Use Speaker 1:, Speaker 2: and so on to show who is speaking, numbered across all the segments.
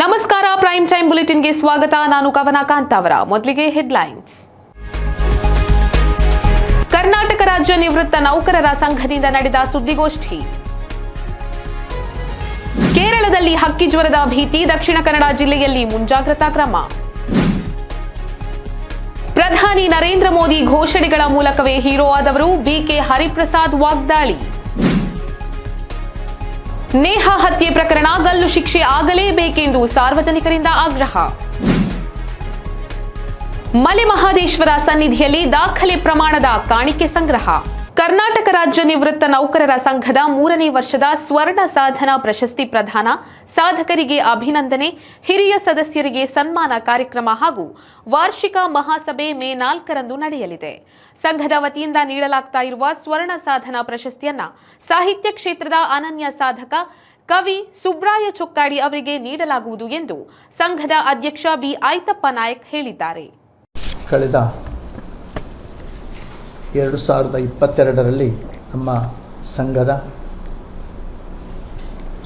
Speaker 1: ನಮಸ್ಕಾರ prime time ಬುಲೆಟಿನ್ಗೆ ಸ್ವಾಗತ. ನಾನು ಕವನ ಕಾಂತಾವರ ಮೊದಲಿಗೆ ಹೆಡ್ಲೈನ್ಸ್ ಕರ್ನಾಟಕ ರಾಜ್ಯ ನಿವೃತ್ತ ನೌಕರರ ಸಂಘದಿಂದ ನಡೆದ ಸುದ್ದಿಗೋಷ್ಠಿ. ಕೇರಳದಲ್ಲಿ ಹಕ್ಕಿ ಜ್ವರದ ಭೀತಿ, ದಕ್ಷಿಣ ಕನ್ನಡ ಜಿಲ್ಲೆಯಲ್ಲಿ ಮುಂಜಾಗ್ರತಾ ಕ್ರಮ. ಪ್ರಧಾನಿ ನರೇಂದ್ರ ಮೋದಿ ಘೋಷಣೆಗಳ ಮೂಲಕವೇ ಹೀರೋ ಆದವರು ಬಿಕೆ ಹರಿಪ್ರಸಾದ್ ವಾಗ್ದಾಳಿ. ನೇಹ ಹತ್ಯೆ ಪ್ರಕರಣ ಗಲ್ಲು ಶಿಕ್ಷೆ ಆಗಲೇಬೇಕೆಂದು ಸಾರ್ವಜನಿಕರಿಂದ ಆಗ್ರಹ. ಮಲೆ ಮಹಾದೇಶ್ವರ ಸನ್ನಿಧಿಯಲ್ಲಿ ದಾಖಲೆ ಪ್ರಮಾಣದ ಕಾಣಿಕೆ ಸಂಗ್ರಹ. ಕರ್ನಾಟಕ ರಾಜ್ಯ ನಿವೃತ್ತ ನೌಕರರ ಸಂಘದ ಮೂರನೇ ವರ್ಷದ ಸ್ವರ್ಣ ಸಾಧನಾ ಪ್ರಶಸ್ತಿ ಪ್ರದಾನ, ಸಾಧಕರಿಗೆ ಅಭಿನಂದನೆ, ಹಿರಿಯ ಸದಸ್ಯರಿಗೆ ಸನ್ಮಾನ ಕಾರ್ಯಕ್ರಮ ಹಾಗೂ ವಾರ್ಷಿಕ ಮಹಾಸಭೆ ಮೇ ನಾಲ್ಕರಂದು ನಡೆಯಲಿದೆ. ಸಂಘದ ವತಿಯಿಂದ ನೀಡಲಾಗ್ತಾ ಇರುವ ಸ್ವರ್ಣ ಸಾಧನಾ ಪ್ರಶಸ್ತಿಯನ್ನ ಸಾಹಿತ್ಯ ಕ್ಷೇತ್ರದ ಅನನ್ಯ ಸಾಧಕ ಕವಿ ಸುಬ್ರಾಯ ಚೊಕ್ಕಾಡಿ ಅವರಿಗೆ ನೀಡಲಾಗುವುದು ಎಂದು ಸಂಘದ ಅಧ್ಯಕ್ಷ ಬಿ ಆಯ್ತಪ್ಪ ನಾಯಕ್ ಹೇಳಿದ್ದಾರೆ.
Speaker 2: ಎರಡು ಸಾವಿರದ ಇಪ್ಪತ್ತೆರಡರಲ್ಲಿ ನಮ್ಮ ಸಂಘದ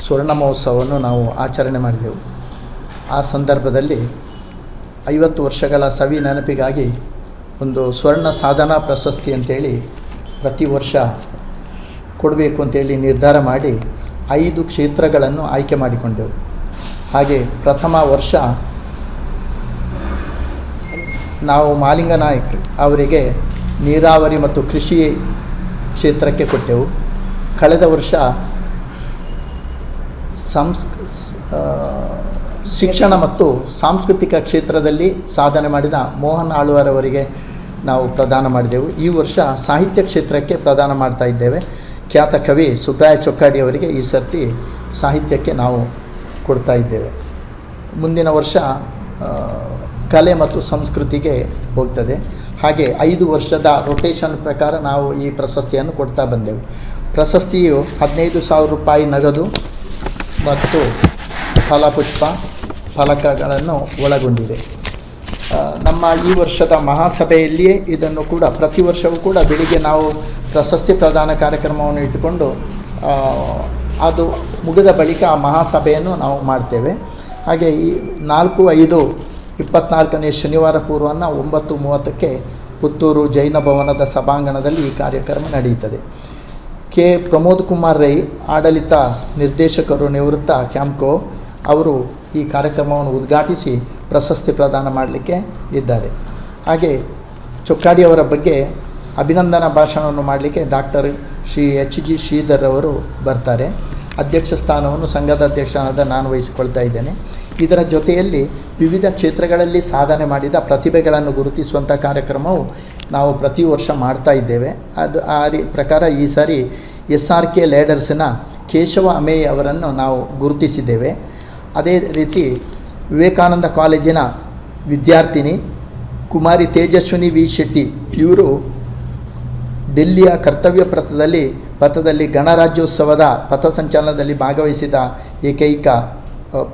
Speaker 2: ಸ್ವರ್ಣ ಮಹೋತ್ಸವವನ್ನು ನಾವು ಆಚರಣೆ ಮಾಡಿದೆವು. ಆ ಸಂದರ್ಭದಲ್ಲಿ ಐವತ್ತು ವರ್ಷಗಳ ಸವಿ ನೆನಪಿಗಾಗಿ ಒಂದು ಸ್ವರ್ಣ ಸಾಧನಾ ಪ್ರಶಸ್ತಿ ಅಂತೇಳಿ ಪ್ರತಿ ವರ್ಷ ಕೊಡಬೇಕು ಅಂತೇಳಿ ನಿರ್ಧಾರ ಮಾಡಿ ಐದು ಕ್ಷೇತ್ರಗಳನ್ನು ಆಯ್ಕೆ ಮಾಡಿಕೊಂಡೆವು. ಹಾಗೆ ಪ್ರಥಮ ವರ್ಷ ನಾವು ಮಾಲಿಂಗ ನಾಯಕ್ ಅವರಿಗೆ ನೀರಾವರಿ ಮತ್ತು ಕೃಷಿ ಕ್ಷೇತ್ರಕ್ಕೆ ಕೊಟ್ಟೆವು. ಕಳೆದ ವರ್ಷ ಸಂಸ್ ಶಿಕ್ಷಣ ಮತ್ತು ಸಾಂಸ್ಕೃತಿಕ ಕ್ಷೇತ್ರದಲ್ಲಿ ಸಾಧನೆ ಮಾಡಿದ ಮೋಹನ್ ಆಳ್ವಾರವರಿಗೆ ನಾವು ಪ್ರದಾನ ಮಾಡಿದೆವು. ಈ ವರ್ಷ ಸಾಹಿತ್ಯ ಕ್ಷೇತ್ರಕ್ಕೆ ಪ್ರದಾನ ಮಾಡ್ತಾ ಇದ್ದೇವೆ. ಖ್ಯಾತ ಕವಿ ಸುಬ್ರಾಯ ಚೊಕ್ಕಾಡಿ ಅವರಿಗೆ ಈ ಸರ್ತಿ ಸಾಹಿತ್ಯಕ್ಕೆ ನಾವು ಕೊಡ್ತಾ ಇದ್ದೇವೆ. ಮುಂದಿನ ವರ್ಷ ಕಲೆ ಮತ್ತು ಸಂಸ್ಕೃತಿಗೆ ಹೋಗ್ತದೆ. ಹಾಗೆ ಐದು ವರ್ಷದ ರೊಟೇಷನ್ ಪ್ರಕಾರ ನಾವು ಈ ಪ್ರಶಸ್ತಿಯನ್ನು ಕೊಡ್ತಾ ಬಂದೆವು. ಪ್ರಶಸ್ತಿಯು ಹದಿನೈದು ಸಾವಿರ ರೂಪಾಯಿ ನಗದು ಮತ್ತು ಫಲಪುಷ್ಪ ಫಲಕಗಳನ್ನು ಒಳಗೊಂಡಿದೆ. ನಮ್ಮ ಈ ವರ್ಷದ ಮಹಾಸಭೆಯಲ್ಲಿಯೇ ಇದನ್ನು ಕೂಡ ಪ್ರತಿ ವರ್ಷವೂ ಕೂಡ ಬೆಳಿಗ್ಗೆ ನಾವು ಪ್ರಶಸ್ತಿ ಪ್ರದಾನ ಕಾರ್ಯಕ್ರಮವನ್ನು ಇಟ್ಟುಕೊಂಡು ಅದು ಮುಗಿದ ಬಳಿಕ ಆ ಮಹಾಸಭೆಯನ್ನು ನಾವು ಮಾಡ್ತೇವೆ. ಹಾಗೆ ಈ ನಾಲ್ಕು ಐದು ಇಪ್ಪತ್ನಾಲ್ಕನೇ ಶನಿವಾರ ಪೂರ್ವನ ಒಂಬತ್ತು ಮೂವತ್ತಕ್ಕೆ ಪುತ್ತೂರು ಜೈನ ಭವನದ ಸಭಾಂಗಣದಲ್ಲಿ ಈ ಕಾರ್ಯಕ್ರಮ ನಡೆಯುತ್ತದೆ. ಕೆ. ಪ್ರಮೋದ್ ಕುಮಾರ್ ರೈ, ಆಡಳಿತ ನಿರ್ದೇಶಕರು ನಿವೃತ್ತ ಕ್ಯಾಂಪ್ಕೋ ಅವರು ಈ ಕಾರ್ಯಕ್ರಮವನ್ನು ಉದ್ಘಾಟಿಸಿ ಪ್ರಶಸ್ತಿ ಪ್ರದಾನ ಮಾಡಲಿಕ್ಕೆ ಇದ್ದಾರೆ. ಹಾಗೆ ಚೊಕ್ಕಾಡಿಯವರ ಬಗ್ಗೆ ಅಭಿನಂದನಾ ಭಾಷಣವನ್ನು ಮಾಡಲಿಕ್ಕೆ doctor Shri H G Shridhar ಅವರು ಬರ್ತಾರೆ. ಅಧ್ಯಕ್ಷ ಸ್ಥಾನವನ್ನು ಸಂಘದ ಅಧ್ಯಕ್ಷನಾದ ನಾನು ವಹಿಸಿಕೊಳ್ತಾ ಇದ್ದೇನೆ. ಇದರ ಜೊತೆಯಲ್ಲಿ ವಿವಿಧ ಕ್ಷೇತ್ರಗಳಲ್ಲಿ ಸಾಧನೆ ಮಾಡಿದ ಪ್ರತಿಭೆಗಳನ್ನು ಗುರುತಿಸುವಂಥ ಕಾರ್ಯಕ್ರಮವು ನಾವು ಪ್ರತಿ ವರ್ಷ ಮಾಡ್ತಾ ಇದ್ದೇವೆ. ಅದು ಆ ರೀ ಪ್ರಕಾರ ಈ ಸಾರಿ ಎಸ್ ಆರ್ ಕೆ ಲೇಡರ್ಸ್ನ ಕೇಶವ ಅಮೇಯ್ ಅವರನ್ನು ನಾವು ಗುರುತಿಸಿದ್ದೇವೆ. ಅದೇ ರೀತಿ ವಿವೇಕಾನಂದ ಕಾಲೇಜಿನ ವಿದ್ಯಾರ್ಥಿನಿ ಕುಮಾರಿ ತೇಜಸ್ವಿನಿ ವಿ ಶೆಟ್ಟಿ ಇವರು ಡೆಲ್ಲಿಯ ಕರ್ತವ್ಯ ಪಥದಲ್ಲಿ ಪಥದಲ್ಲಿ ಗಣರಾಜ್ಯೋತ್ಸವದ ಪಥಸಂಚಲನದಲ್ಲಿ ಭಾಗವಹಿಸಿದ ಏಕೈಕ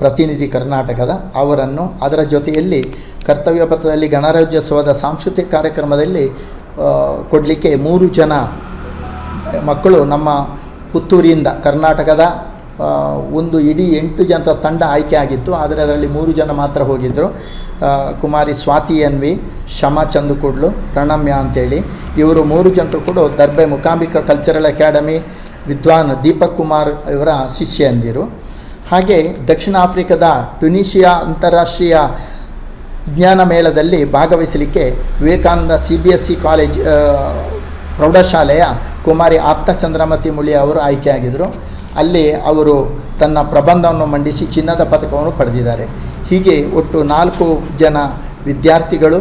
Speaker 2: ಪ್ರತಿನಿಧಿ ಕರ್ನಾಟಕದ ಅವರನ್ನು ಅದರ ಜೊತೆಯಲ್ಲಿ ಕರ್ತವ್ಯ ಪಥದಲ್ಲಿ ಗಣರಾಜ್ಯೋತ್ಸವದ ಸಾಂಸ್ಕೃತಿಕ ಕಾರ್ಯಕ್ರಮದಲ್ಲಿ ಕೊಡಲಿಕ್ಕೆ ಮೂರು ಜನ ಮಕ್ಕಳು ನಮ್ಮ ಪುತ್ತೂರಿಯಿಂದ ಕರ್ನಾಟಕದ ಒಂದು ಇಡೀ ಎಂಟು ಜನರ ತಂಡ ಆಯ್ಕೆ ಆಗಿತ್ತು. ಆದರೆ ಅದರಲ್ಲಿ ಮೂರು ಜನ ಮಾತ್ರ ಹೋಗಿದ್ದರು ಕುಮಾರಿ ಸ್ವಾತಿ ಎನ್ ವಿ ಶಮಾ ಚಂದುಕುಡ್ಲು, ಪ್ರಣಮ್ಯ ಅಂತೇಳಿ. ಇವರು ಮೂರು ಜನರು ಕೂಡ ದರ್ಬೆ ಮುಕಾಂಬಿಕಾ ಕಲ್ಚರಲ್ ಅಕಾಡೆಮಿ ವಿದ್ವಾನ್ ದೀಪಕ್ ಕುಮಾರ್ ಇವರ ಶಿಷ್ಯಂದಿರು. ಹಾಗೆ ದಕ್ಷಿಣ ಆಫ್ರಿಕಾದ ಟ್ಯುನೀಷಿಯಾ ಅಂತಾರಾಷ್ಟ್ರೀಯ ವಿಜ್ಞಾನ ಮೇಳದಲ್ಲಿ ಭಾಗವಹಿಸಲಿಕ್ಕೆ Vivekananda C B S C college ಪ್ರೌಢಶಾಲೆಯ ಕುಮಾರಿ ಆಪ್ತ ಚಂದ್ರಮತಿ ಮುಳಿ ಅವರು ಆಯ್ಕೆಯಾಗಿದ್ದರು. ಅಲ್ಲಿ ಅವರು ತನ್ನ ಪ್ರಬಂಧವನ್ನು ಮಂಡಿಸಿ ಚಿನ್ನದ ಪದಕವನ್ನು ಪಡೆದಿದ್ದಾರೆ. ಹೀಗೆ ಒಟ್ಟು ನಾಲ್ಕು ಜನ ವಿದ್ಯಾರ್ಥಿಗಳು,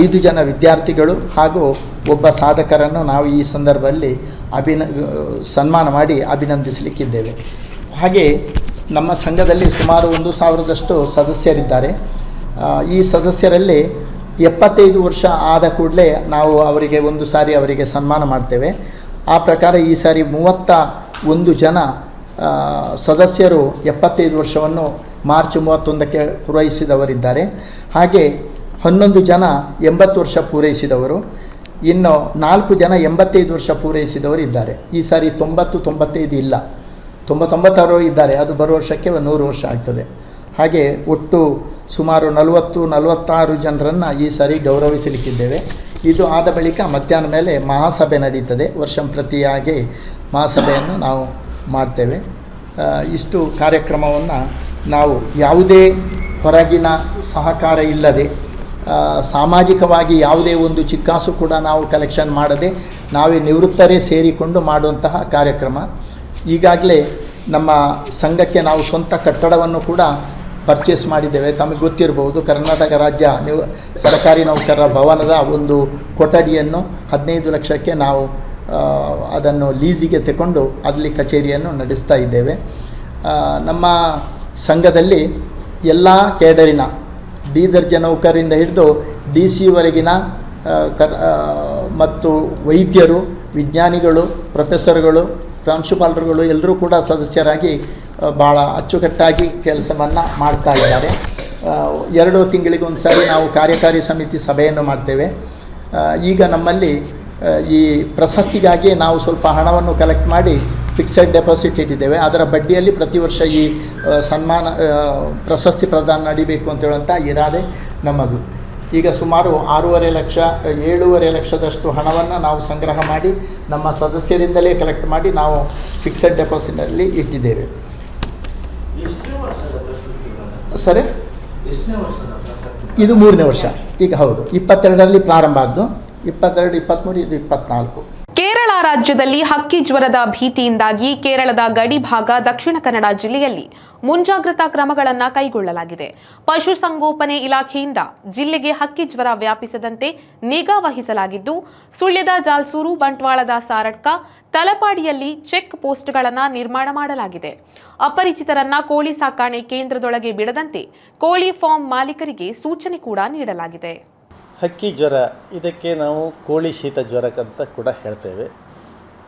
Speaker 2: ಐದು ಜನ ವಿದ್ಯಾರ್ಥಿಗಳು ಹಾಗೂ ಒಬ್ಬ ಸಾಧಕರನ್ನು ನಾವು ಈ ಸಂದರ್ಭದಲ್ಲಿ ಅಭಿನ ಸನ್ಮಾನ ಮಾಡಿ ಅಭಿನಂದಿಸಲಿಕ್ಕಿದ್ದೇವೆ. ಹಾಗೆ ನಮ್ಮ ಸಂಘದಲ್ಲಿ ಸುಮಾರು ಒಂದು ಸಾವಿರದಷ್ಟು ಸದಸ್ಯರಿದ್ದಾರೆ. ಈ ಸದಸ್ಯರಲ್ಲಿ ಎಪ್ಪತ್ತೈದು ವರ್ಷ ಆದ ಕೂಡಲೇ ನಾವು ಅವರಿಗೆ ಒಂದು ಸಾರಿ ಅವರಿಗೆ ಸನ್ಮಾನ ಮಾಡ್ತೇವೆ. ಆ ಪ್ರಕಾರ ಈ ಸಾರಿ ಮೂವತ್ತ ಒಂದು ಜನ ಸದಸ್ಯರು ಎಪ್ಪತ್ತೈದು ವರ್ಷವನ್ನು ಮಾರ್ಚ್ ಮೂವತ್ತೊಂದಕ್ಕೆ ಪೂರೈಸಿದವರಿದ್ದಾರೆ. ಹಾಗೆ ಹನ್ನೊಂದು ಜನ ಎಂಬತ್ತು ವರ್ಷ ಪೂರೈಸಿದವರು. ಇನ್ನು ನಾಲ್ಕು ಜನ ಎಂಬತ್ತೈದು ವರ್ಷ ಪೂರೈಸಿದವರು ಇದ್ದಾರೆ ಈ ಸಾರಿ ತೊಂಬತ್ತು ತೊಂಬತ್ತೈದು ಇಲ್ಲ. ತೊಂಬತ್ತೊಂಬತ್ತಾರು ಇದ್ದಾರೆ. ಅದು ಬರುವ ವರ್ಷಕ್ಕೆ ನೂರು ವರ್ಷ ಆಗ್ತದೆ. ಹಾಗೆ ಒಟ್ಟು ಸುಮಾರು ನಲವತ್ತು, ನಲವತ್ತಾರು ಜನರನ್ನು ಈ ಸಾರಿ ಗೌರವಿಸಲಿಕ್ಕಿದ್ದೇವೆ. ಇದು ಆದ ಬಳಿಕ ಮಧ್ಯಾಹ್ನ ಮೇಲೆ ಮಹಾಸಭೆ ನಡೀತದೆ. ವರ್ಷಂಪ್ರತಿಯಾಗಿ ಮಹಾಸಭೆಯನ್ನು ನಾವು ಮಾಡ್ತೇವೆ. ಇಷ್ಟು ಕಾರ್ಯಕ್ರಮವನ್ನು ನಾವು ಯಾವುದೇ ಹೊರಗಿನ ಸಹಕಾರ ಇಲ್ಲದೆ ಸಾಮಾಜಿಕವಾಗಿ ಯಾವುದೇ ಒಂದು ಚಿಕ್ಕಾಸು ಕೂಡ ನಾವು ಕಲೆಕ್ಷನ್ ಮಾಡದೆ ನಾವೇ ನಿವೃತ್ತರೇ ಸೇರಿಕೊಂಡು ಮಾಡುವಂತಹ ಕಾರ್ಯಕ್ರಮ. ಈಗಾಗಲೇ ನಮ್ಮ ಸಂಘಕ್ಕೆ ನಾವು ಸ್ವಂತ ಕಟ್ಟಡವನ್ನು ಕೂಡ ಪರ್ಚೇಸ್ ಮಾಡಿದ್ದೇವೆ. ತಮಗೆ ಗೊತ್ತಿರಬಹುದು, ಕರ್ನಾಟಕ ರಾಜ್ಯ ನಿವ್, ಸರ್ಕಾರಿ ನೌಕರರ ಭವನದ ಒಂದು ಕೊಠಡಿಯನ್ನು ಹದಿನೈದು ಲಕ್ಷಕ್ಕೆ ನಾವು ಅದನ್ನು ಲೀಸಿಗೆ ತಗೊಂಡು ಅಲ್ಲಿ ಕಚೇರಿಯನ್ನು ನಡೆಸ್ತಾ ಇದ್ದೇವೆ. ನಮ್ಮ ಸಂಘದಲ್ಲಿ ಎಲ್ಲ ಕೇಡರಿನ ಡಿ ದರ್ಜೆ ನೌಕರರಿಂದ ಹಿಡಿದು ಡಿ ಸಿವರೆಗಿನ ಕರ್ ಮತ್ತು ವೈದ್ಯರು, ವಿಜ್ಞಾನಿಗಳು ಪ್ರೊಫೆಸರ್ಗಳು ಪ್ರಾಂಶುಪಾಲರುಗಳು ಎಲ್ಲರೂ ಕೂಡ ಸದಸ್ಯರಾಗಿ ಭಾಳ ಅಚ್ಚುಕಟ್ಟಾಗಿ ಕೆಲಸವನ್ನು ಮಾಡ್ತಾ ಇದ್ದಾರೆ. ಎರಡು ತಿಂಗಳಿಗೊಂದು ಸಾರಿ ನಾವು ಕಾರ್ಯಕಾರಿ ಸಮಿತಿ ಸಭೆಯನ್ನು ಮಾಡ್ತೇವೆ. ಈಗ ನಮ್ಮಲ್ಲಿ ಈ ಪ್ರಶಸ್ತಿಗಾಗಿ ನಾವು ಸ್ವಲ್ಪ ಹಣವನ್ನು ಕಲೆಕ್ಟ್ ಮಾಡಿ ಫಿಕ್ಸೆಡ್ ಡೆಪಾಸಿಟ್ ಇಟ್ಟಿದ್ದೇವೆ. ಅದರ ಬಡ್ಡಿಯಲ್ಲಿ ಪ್ರತಿ ವರ್ಷ ಈ ಸನ್ಮಾನ ಪ್ರಶಸ್ತಿ ಪ್ರದಾನ ನಡಿಬೇಕು ಅಂತ ಹೇಳುವಂಥ ಇರಾದೆ ನಮ್ಮದು. ಈಗ ಸುಮಾರು ಆರೂವರೆ ಲಕ್ಷ ಏಳೂವರೆ ಲಕ್ಷದಷ್ಟು ಹಣವನ್ನು ನಾವು ಸಂಗ್ರಹ ಮಾಡಿ ನಮ್ಮ ಸದಸ್ಯರಿಂದಲೇ ಕಲೆಕ್ಟ್ ಮಾಡಿ ನಾವು ಫಿಕ್ಸೆಡ್ ಡೆಪಾಸಿಟ್ನಲ್ಲಿ ಇಟ್ಟಿದ್ದೇವೆ. ಸರಿ ಇದು ಮೂರನೇ ವರ್ಷ. ಈಗ ಹೌದು ಇಪ್ಪತ್ತೆರಡರಲ್ಲಿ ಪ್ರಾರಂಭ ಆದ್ದು ಇಪ್ಪತ್ತೆರಡು ಇಪ್ಪತ್ತ್ಮೂರು ಇದು ಇಪ್ಪತ್ತ್ನಾಲ್ಕು
Speaker 1: ಕೇರಳ ರಾಜ್ಯದಲ್ಲಿ ಹಕ್ಕಿ ಜ್ವರದ ಭೀತಿಯಿಂದಾಗಿ ಕೇರಳದ ಗಡಿ ಭಾಗ ದಕ್ಷಿಣ ಕನ್ನಡ ಜಿಲ್ಲೆಯಲ್ಲಿ ಮುಂಜಾಗ್ರತಾ ಕ್ರಮಗಳನ್ನು ಕೈಗೊಳ್ಳಲಾಗಿದೆ. ಪಶುಸಂಗೋಪನೆ ಇಲಾಖೆಯಿಂದ ಜಿಲ್ಲೆಗೆ ಹಕ್ಕಿ ಜ್ವರ ವ್ಯಾಪಿಸದಂತೆ ನಿಗಾ ವಹಿಸಲಾಗಿದ್ದು, ಸುಳ್ಯದ ಜಾಲ್ಸೂರು, ಬಂಟ್ವಾಳದ ಸಾರಡ್ಕ ತಲಪಾಡಿಯಲ್ಲಿ ಚೆಕ್ ಪೋಸ್ಟ್ಗಳನ್ನು ನಿರ್ಮಾಣ ಮಾಡಲಾಗಿದೆ. ಅಪರಿಚಿತರನ್ನ ಕೋಳಿ ಸಾಕಾಣೆ ಕೇಂದ್ರದೊಳಗೆ ಬಿಡದಂತೆ ಕೋಳಿ ಫಾರ್ಮ್ ಮಾಲೀಕರಿಗೆ ಸೂಚನೆ ಕೂಡ ನೀಡಲಾಗಿದೆ.
Speaker 3: ಹಕ್ಕಿ ಜ್ವರ, ಇದಕ್ಕೆ ನಾವು ಕೋಳಿ ಶೀತ ಜ್ವರಕ್ಕಂತ ಕೂಡ ಹೇಳ್ತೇವೆ.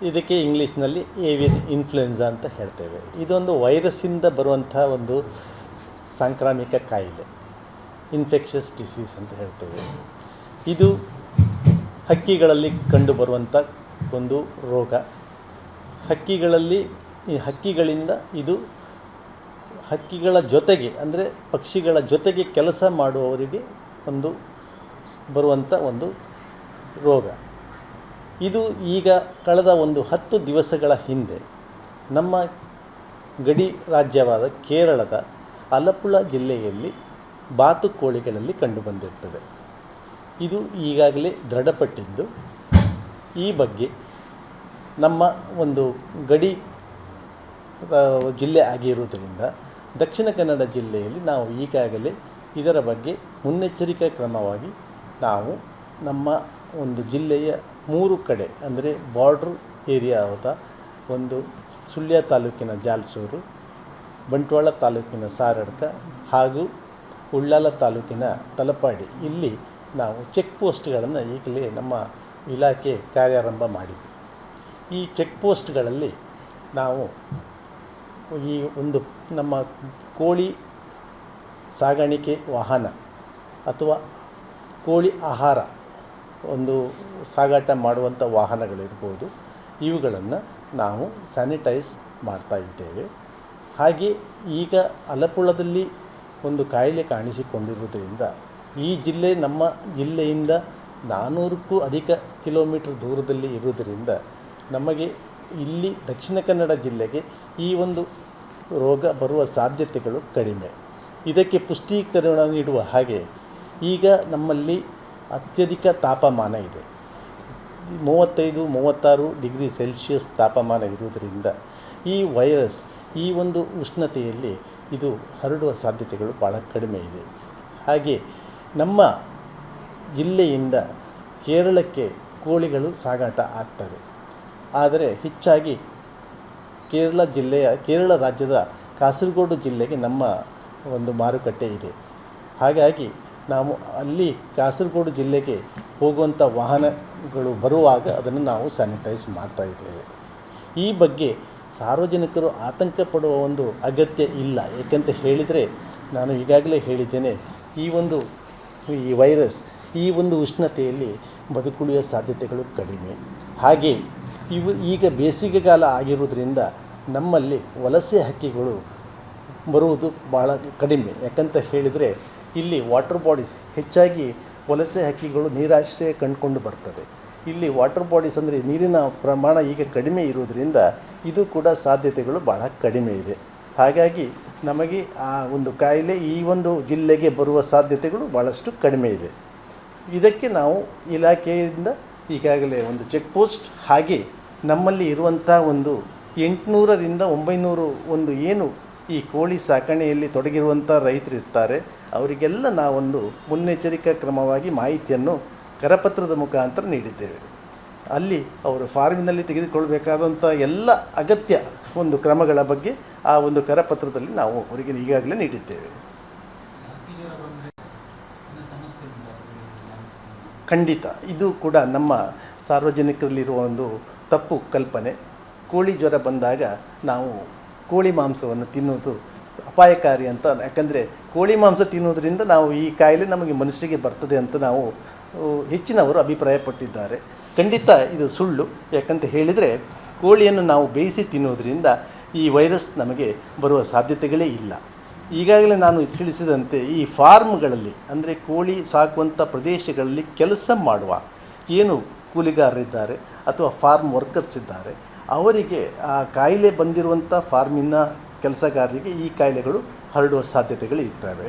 Speaker 3: ಇದಕ್ಕೆ ಇಂಗ್ಲೀಷ್ನಲ್ಲಿ ಏವಿಯನ್ ಇನ್ಫ್ಲುಯೆನ್ಸಾ ಅಂತ ಹೇಳ್ತೇವೆ. ಇದೊಂದು ವೈರಸ್ಸಿಂದ ಬರುವಂಥ ಒಂದು ಸಾಂಕ್ರಾಮಿಕ ಕಾಯಿಲೆ, ಇನ್ಫೆಕ್ಷಸ್ ಡಿಸೀಸ್ ಅಂತ ಹೇಳ್ತೇವೆ. ಇದು ಹಕ್ಕಿಗಳಲ್ಲಿ ಕಂಡುಬರುವಂಥ ಒಂದು ರೋಗ. ಹಕ್ಕಿಗಳಲ್ಲಿ, ಈ ಹಕ್ಕಿಗಳಿಂದ ಇದು ಹಕ್ಕಿಗಳ ಜೊತೆಗೆ, ಅಂದರೆ ಪಕ್ಷಿಗಳ ಜೊತೆಗೆ ಕೆಲಸ ಮಾಡುವವರಿಗೆ ಒಂದು ಬರುವಂಥ ಒಂದು ರೋಗ. ಇದು ಈಗ ಕಳೆದ ಒಂದು ಹತ್ತು ದಿವಸಗಳ ಹಿಂದೆ ನಮ್ಮ ಗಡಿ ರಾಜ್ಯವಾದ ಕೇರಳದ ಅಲಪ್ಪುಳ ಜಿಲ್ಲೆಯಲ್ಲಿ ಬಾತುಕೋಳಿಗಳಲ್ಲಿ ಕಂಡುಬಂದಿರ್ತದೆ. ಇದು ಈಗಾಗಲೇ ದೃಢಪಟ್ಟಿದ್ದು. ಈ ಬಗ್ಗೆ ನಮ್ಮ ಒಂದು ಗಡಿ ಜಿಲ್ಲೆ ಆಗಿರುವುದರಿಂದ ದಕ್ಷಿಣ ಕನ್ನಡ ಜಿಲ್ಲೆಯಲ್ಲಿ ನಾವು ಈಗಾಗಲೇ ಇದರ ಬಗ್ಗೆ ಮುನ್ನೆಚ್ಚರಿಕೆ ಕ್ರಮವಾಗಿ ನಾವು ನಮ್ಮ ಒಂದು ಜಿಲ್ಲೆಯ ಮೂರು ಕಡೆ, ಅಂದರೆ ಬಾರ್ಡ್ರ್ ಏರಿಯಾದ ಒಂದು ಸುಳ್ಯ ತಾಲೂಕಿನ ಜಾಲ್ಸೂರು, ಬಂಟ್ವಾಳ ತಾಲೂಕಿನ ಸಾರಡ್ಕ ಹಾಗೂ ಉಳ್ಳಾಲ ತಾಲೂಕಿನ ತಲಪಾಡಿ. ಇಲ್ಲಿ ನಾವು ಚೆಕ್ ಪೋಸ್ಟ್ಗಳನ್ನು ಈಗಲೇ ನಮ್ಮ ಇಲಾಖೆ ಕಾರ್ಯಾರಂಭ ಮಾಡಿದೆ. ಈ ಚೆಕ್ ಪೋಸ್ಟ್ಗಳಲ್ಲಿ ನಾವು ಈ ಒಂದು ನಮ್ಮ ಕೋಳಿ ಸಾಗಾಣಿಕೆ ವಾಹನ ಅಥವಾ ಕೋಳಿ ಆಹಾರ, ಒಂದು ಸಾಗಾಟ ಮಾಡುವಂಥ ವಾಹನಗಳಿರ್ಬೋದು. ಇವುಗಳನ್ನು ನಾವು ಸ್ಯಾನಿಟೈಸ್ ಮಾಡ್ತಾ ಇದ್ದೇವೆ. ಹಾಗೆ ಈಗ ಅಲಪುಳದಲ್ಲಿ ಒಂದು ಕಾಯಿಲೆ ಕಾಣಿಸಿಕೊಂಡಿರುವುದರಿಂದ ಈ ಜಿಲ್ಲೆ ನಮ್ಮ ಜಿಲ್ಲೆಯಿಂದ ನಾನ್ನೂರಕ್ಕೂ ಅಧಿಕ ಕಿಲೋಮೀಟರ್ ದೂರದಲ್ಲಿ ಇರುವುದರಿಂದ ನಮಗೆ ಇಲ್ಲಿ ದಕ್ಷಿಣ ಕನ್ನಡ ಜಿಲ್ಲೆಗೆ ಈ ಒಂದು ರೋಗ ಬರುವ ಸಾಧ್ಯತೆಗಳು ಕಡಿಮೆ. ಇದಕ್ಕೆ ಪುಷ್ಟೀಕರಣ ನೀಡುವ ಹಾಗೆ ಈಗ ನಮ್ಮಲ್ಲಿ ಅತ್ಯಧಿಕ ತಾಪಮಾನ ಇದೆ. ಮೂವತ್ತೈದು, ಮೂವತ್ತಾರು ಡಿಗ್ರಿ ಸೆಲ್ಶಿಯಸ್ ತಾಪಮಾನ ಇರುವುದರಿಂದ ಈ ವೈರಸ್, ಈ ಒಂದು ಉಷ್ಣತೆಯಲ್ಲಿ ಇದು ಹರಡುವ ಸಾಧ್ಯತೆಗಳು ಭಾಳ ಕಡಿಮೆ ಇದೆ. ಹಾಗೆ ನಮ್ಮ ಜಿಲ್ಲೆಯಿಂದ ಕೇರಳಕ್ಕೆ ಕೋಳಿಗಳು ಸಾಗಾಟ ಆಗ್ತವೆ. ಆದರೆ ಹೆಚ್ಚಾಗಿ ಕೇರಳ ಜಿಲ್ಲೆಯ, ಕೇರಳ ರಾಜ್ಯದ ಕಾಸರಗೋಡು ಜಿಲ್ಲೆಗೆ ನಮ್ಮ ಒಂದು ಮಾರುಕಟ್ಟೆ ಇದೆ. ಹಾಗಾಗಿ ನಾವು ಅಲ್ಲಿ ಕಾಸರಗೋಡು ಜಿಲ್ಲೆಗೆ ಹೋಗುವಂಥ ವಾಹನಗಳು ಬರುವಾಗ ಅದನ್ನು ನಾವು ಸ್ಯಾನಿಟೈಸ್ ಮಾಡ್ತಾ ಇದ್ದೇವೆ. ಈ ಬಗ್ಗೆ ಸಾರ್ವಜನಿಕರು ಆತಂಕ ಪಡುವ ಒಂದು ಅಗತ್ಯ ಇಲ್ಲ. ಏಕೆಂತ ಹೇಳಿದರೆ ನಾನು ಈಗಾಗಲೇ ಹೇಳಿದ್ದೇನೆ, ಈ ಒಂದು ಈ ವೈರಸ್ ಈ ಒಂದು ಉಷ್ಣತೆಯಲ್ಲಿ ಬದುಕುಳಿಯ ಸಾಧ್ಯತೆಗಳು ಕಡಿಮೆ. ಹಾಗೆ ಇವು ಈಗ ಬೇಸಿಗೆಗಾಲ ಆಗಿರುವುದರಿಂದ ನಮ್ಮಲ್ಲಿ ವಲಸೆ ಹಕ್ಕಿಗಳು ಬರುವುದು ಭಾಳ ಕಡಿಮೆ. ಯಾಕಂತ ಹೇಳಿದರೆ ಇಲ್ಲಿ ವಾಟರ್ ಬಾಡೀಸ್ ಹೆಚ್ಚಾಗಿ ವಲಸೆ ಹಕ್ಕಿಗಳು ನೀರಾಶ್ರಯ ಕಂಡುಕೊಂಡು ಬರ್ತದೆ. ಇಲ್ಲಿ ವಾಟರ್ ಬಾಡೀಸ್ ಅಂದರೆ ನೀರಿನ ಪ್ರಮಾಣ ಈಗ ಕಡಿಮೆ ಇರುವುದರಿಂದ ಇದು ಕೂಡ ಸಾಧ್ಯತೆಗಳು ಬಹಳ ಕಡಿಮೆ ಇದೆ. ಹಾಗಾಗಿ ನಮಗೆ ಆ ಒಂದು ಕಾಯಿಲೆ ಈ ಒಂದು ಜಿಲ್ಲೆಗೆ ಬರುವ ಸಾಧ್ಯತೆಗಳು ಭಾಳಷ್ಟು ಕಡಿಮೆ ಇದೆ. ಇದಕ್ಕೆ ನಾವು ಇಲಾಖೆಯಿಂದ ಈಗಾಗಲೇ ಒಂದು ಚೆಕ್ ಪೋಸ್ಟ್ ಹಾಗೆ ನಮ್ಮಲ್ಲಿ ಇರುವಂಥ ಒಂದು ಎಂಟುನೂರರಿಂದ ಒಂಬೈನೂರು ಒಂದು ಏನು ಈ ಕೋಳಿ ಸಾಕಣೆಯಲ್ಲಿ ತೊಡಗಿರುವಂಥ ರೈತರು ಇರ್ತಾರೆ. ಅವರಿಗೆಲ್ಲ ನಾವೊಂದು ಮುನ್ನೆಚ್ಚರಿಕಾ ಕ್ರಮವಾಗಿ ಮಾಹಿತಿಯನ್ನು ಕರಪತ್ರದ ಮುಖಾಂತರ ನೀಡಿದ್ದೇವೆ. ಅಲ್ಲಿ ಅವರು ಫಾರ್ಮಿನಲ್ಲಿ ತೆಗೆದುಕೊಳ್ಬೇಕಾದಂಥ ಎಲ್ಲ ಅಗತ್ಯ ಒಂದು ಕ್ರಮಗಳ ಬಗ್ಗೆ ಆ ಒಂದು ಕರಪತ್ರದಲ್ಲಿ ನಾವು ಅವರಿಗೆ ಈಗಾಗಲೇ ನೀಡಿದ್ದೇವೆ. ಖಂಡಿತ. ಇದು ಕೂಡ ನಮ್ಮ ಸಾರ್ವಜನಿಕರಲ್ಲಿರುವ ಒಂದು ತಪ್ಪು ಕಲ್ಪನೆ. ಕೋಳಿ ಜ್ವರ ಬಂದಾಗ ನಾವು ಕೋಳಿ ಮಾಂಸವನ್ನು ತಿನ್ನುವುದು ಅಪಾಯಕಾರಿ ಅಂತ. ಯಾಕಂದರೆ ಕೋಳಿ ಮಾಂಸ ತಿನ್ನುವುದರಿಂದ ನಾವು ಈ ಕಾಯಿಲೆ ನಮಗೆ ಮನುಷ್ಯರಿಗೆ ಬರ್ತದೆ ಅಂತ ನಾವು ಹೆಚ್ಚಿನವರು ಅಭಿಪ್ರಾಯಪಟ್ಟಿದ್ದಾರೆ. ಖಂಡಿತ ಇದು ಸುಳ್ಳು. ಯಾಕಂತ ಹೇಳಿದರೆ ಕೋಳಿಯನ್ನು ನಾವು ಬೇಯಿಸಿ ತಿನ್ನುವುದರಿಂದ ಈ ವೈರಸ್ ನಮಗೆ ಬರುವ ಸಾಧ್ಯತೆಗಳೇ ಇಲ್ಲ. ಈಗಾಗಲೇ ನಾನು ತಿಳಿಸಿದಂತೆ ಈ ಫಾರ್ಮ್ಗಳಲ್ಲಿ, ಅಂದರೆ ಕೋಳಿ ಸಾಕುವಂಥ ಪ್ರದೇಶಗಳಲ್ಲಿ ಕೆಲಸ ಮಾಡುವ ಏನು ಕೂಲಿಗಾರರಿದ್ದಾರೆ ಅಥವಾ ಫಾರ್ಮ್ ವರ್ಕರ್ಸ್ ಇದ್ದಾರೆ, ಅವರಿಗೆ ಆ ಕಾಯಿಲೆ ಬಂದಿರುವಂಥ ಫಾರ್ಮಿನ ಕೆಲಸಗಾರರಿಗೆ ಈ ಕಾಯಿಲೆಗಳು ಹರಡುವ ಸಾಧ್ಯತೆಗಳು ಇರ್ತವೆ.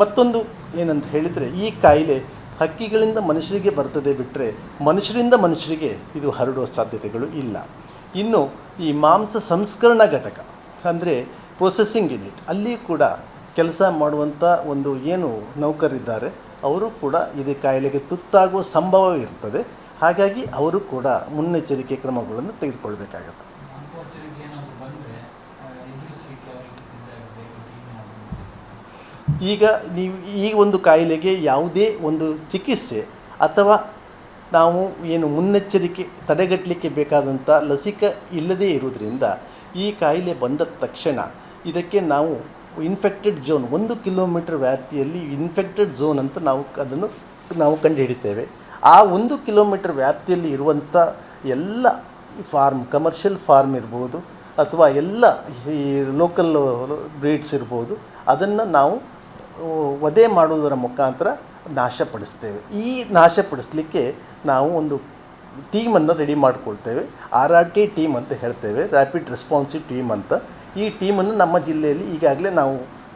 Speaker 3: ಮತ್ತೊಂದು ಏನಂತ ಹೇಳಿದರೆ, ಈ ಕಾಯಿಲೆ ಹಕ್ಕಿಗಳಿಂದ ಮನುಷ್ಯರಿಗೆ ಬರ್ತದೆ ಬಿಟ್ಟರೆ ಮನುಷ್ಯರಿಂದ ಮನುಷ್ಯರಿಗೆ ಇದು ಹರಡುವ ಸಾಧ್ಯತೆಗಳು ಇಲ್ಲ. ಇನ್ನು ಈ ಮಾಂಸ ಸಂಸ್ಕರಣಾ ಘಟಕ, ಅಂದರೆ ಪ್ರೊಸೆಸಿಂಗ್ ಯೂನಿಟ್ ಅಲ್ಲಿ ಕೂಡ ಕೆಲಸ ಮಾಡುವಂಥ ಒಂದು ಏನು ನೌಕರಿದ್ದಾರೆ ಅವರು ಕೂಡ ಇದೇ ಕಾಯಿಲೆಗೆ ತುತ್ತಾಗುವ ಸಂಭವ ಇರ್ತದೆ. ಹಾಗಾಗಿ ಅವರು ಕೂಡ ಮುನ್ನೆಚ್ಚರಿಕೆ ಕ್ರಮಗಳನ್ನು ತೆಗೆದುಕೊಳ್ಬೇಕಾಗತ್ತೆ
Speaker 4: ಅನ್ಫಾರ್ಚುನೇಟ್ಲಿ ಏನಾದರೂ ಬಂದರೆ ಎದುರಿಸಲಿಕ್ಕೆ ಅವರಿಗೆ ಸಿದ್ಧ ಇರಬೇಕು ಟೀಮ್ ಮಾಡಬೇಕು
Speaker 3: ಈಗ ನೀವು ಈ ಒಂದು ಕಾಯಿಲೆಗೆ ಯಾವುದೇ ಒಂದು ಚಿಕಿತ್ಸೆ ಅಥವಾ ನಾವು ಏನು ಮುನ್ನೆಚ್ಚರಿಕೆ ತಡೆಗಟ್ಟಲಿಕ್ಕೆ ಬೇಕಾದಂಥ ಲಸಿಕೆ ಇಲ್ಲದೇ ಇರುವುದರಿಂದ ಈ ಕಾಯಿಲೆ ಬಂದ ತಕ್ಷಣ ಇದಕ್ಕೆ ನಾವು ಇನ್ಫೆಕ್ಟೆಡ್ ಝೋನ್ ಒಂದು ಕಿಲೋಮೀಟರ್ ವ್ಯಾಪ್ತಿಯಲ್ಲಿ ಇನ್ಫೆಕ್ಟೆಡ್ ಝೋನ್ ಅಂತ ನಾವು ಅದನ್ನು ನಾವು ಕಂಡುಹಿಡಿತೇವೆ. ಆ ಒಂದು ಕಿಲೋಮೀಟರ್ ವ್ಯಾಪ್ತಿಯಲ್ಲಿ ಇರುವಂಥ ಎಲ್ಲ ಫಾರ್ಮ್ ಕಮರ್ಷಿಯಲ್ ಫಾರ್ಮ್ ಇರ್ಬೋದು ಅಥವಾ ಎಲ್ಲ ಈ ಲೋಕಲ್ ಬ್ರೀಡ್ಸ್ ಇರ್ಬೋದು, ಅದನ್ನು ನಾವು ವಧೆ ಮಾಡುವುದರ ಮುಖಾಂತರ ನಾಶಪಡಿಸ್ತೇವೆ. ಈ ನಾಶಪಡಿಸಲಿಕ್ಕೆ ನಾವು ಒಂದು ಟೀಮನ್ನು ರೆಡಿ ಮಾಡ್ಕೊಳ್ತೇವೆ. ಆರ್ ಆರ್ ಟಿ ಟೀಮ್ ಅಂತ ಹೇಳ್ತೇವೆ ರ್ಯಾಪಿಡ್ ರೆಸ್ಪಾನ್ಸಿವ್ ಟೀಮ್ ಅಂತ. ಈ ಟೀಮನ್ನು ನಮ್ಮ ಜಿಲ್ಲೆಯಲ್ಲಿ ಈಗಾಗಲೇ ನಾವು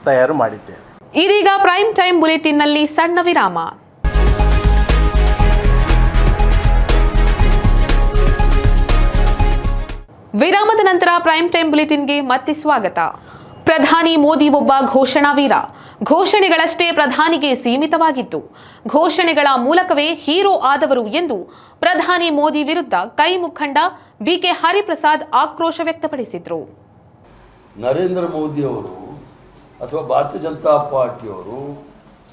Speaker 3: ತಯಾರು ಮಾಡಿದ್ದೇವೆ.
Speaker 1: ಇದೀಗ ಪ್ರೈಮ್ ಟೈಮ್ ಬುಲೆಟಿನ್ನಲ್ಲಿ ಸಣ್ಣ ವಿರಾಮ. ವಿರಾಮದ ನಂತರ ಪ್ರೈಮ್ ಟೈಮ್ ಬುಲೆಟಿನ್ಗೆ ಮತ್ತೆ ಸ್ವಾಗತ. ಪ್ರಧಾನಿ ಮೋದಿ ಒಬ್ಬ ಘೋಷಣಾ ವೀರ ಘೋಷಣೆಗಳಷ್ಟೇ ಪ್ರಧಾನಿಗೆ ಸೀಮಿತವಾಗಿತ್ತು ಘೋಷಣೆಗಳ ಮೂಲಕವೇ ಹೀರೋ ಆದವರು ಎಂದು ಪ್ರಧಾನಿ ಮೋದಿ ವಿರುದ್ಧ ಕೈ ಮುಖಂಡ ಬಿಕೆ ಹರಿಪ್ರಸಾದ್ ಆಕ್ರೋಶ ವ್ಯಕ್ತಪಡಿಸಿದ್ರು.
Speaker 5: ನರೇಂದ್ರ ಮೋದಿಯವರು ಅಥವಾ ಭಾರತೀಯ ಜನತಾ ಪಾರ್ಟಿಯವರು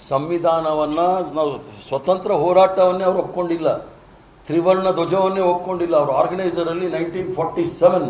Speaker 5: ಸಂವಿಧಾನವನ್ನು ನಾವು ಸ್ವತಂತ್ರ ಹೋರಾಟವನ್ನೇ ಅವರು ಒಪ್ಕೊಂಡಿಲ್ಲ. ತ್ರಿವರ್ಣ ಧ್ವಜವನ್ನೇ ಒಪ್ಕೊಂಡಿಲ್ಲ. ಅವರು ಆರ್ಗನೈಸರಲ್ಲಿ ನೈನ್ಟೀನ್ ಫಾರ್ಟಿ ಸೆವೆನ್